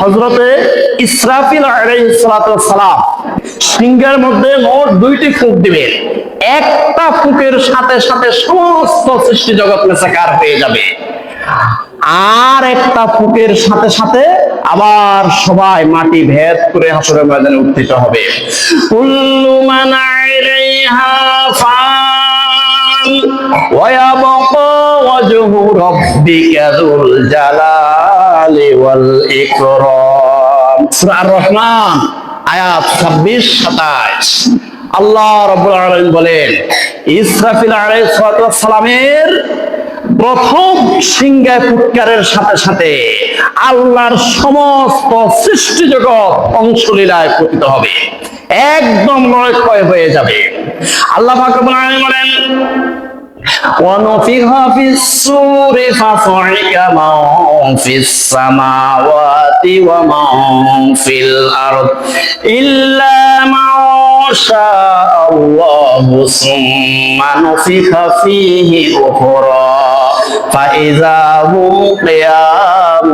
হজরতে ইসরাফিল সালাম সিংহের মধ্যে মোট দুইটি ফুক দিবেন একটা ফুকের সাথে সাথে সমস্ত সৃষ্টি জগৎ মেসাকার হয়ে যাবে। আর একটা ফুকের সাথে সাথে আবার সবাই মাটি ভেদ করে হাসরের ময়দানে উত্থিত হবে। কুল্লু মান আলাইহা ফান ওয়া ইয়াবকা ওয়াজহু রাব্বিকা যুল ওয়াল ইকরাম সূরা আর-রহমান, আয়াত 26 27 আল্লাহ রাব্বুল আলামিন বলেন, ইসরাফিল আলাইহিস সালামের প্রথম সিংহায় ফুৎকারের সাথে সাথে আল্লাহর সমস্ত সৃষ্টি জগৎ অংশলীলায় পতিত হবে। একদম নয় ক্ষয় হয়ে যাবে। আল্লাহ বলেন ونفخ في الصور فصعق من في السماوات ومن في الأرض إلا من شاء الله ثم نفخ فيه أخرى فإذا هم قيام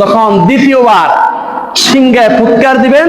যখন দ্বিতীয়বার দিবেন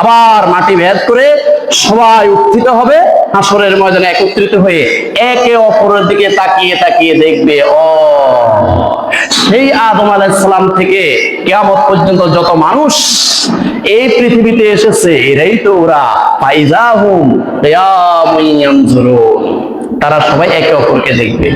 আবার মাটি ভেদ করে সবাই উত্থিত হবে, হাসরের ময়দানে একত্রিত হয়ে একে অপরের দিকে তাকিয়ে তাকিয়ে দেখবে, ও সেই আদম আলাইসালাম থেকে কেয়ামত পর্যন্ত যত মানুষ এই পৃথিবীতে এসেছে, এরাই তো ওরা। পাইজা হুম তারা সবাই একে অপরকে দেখবে।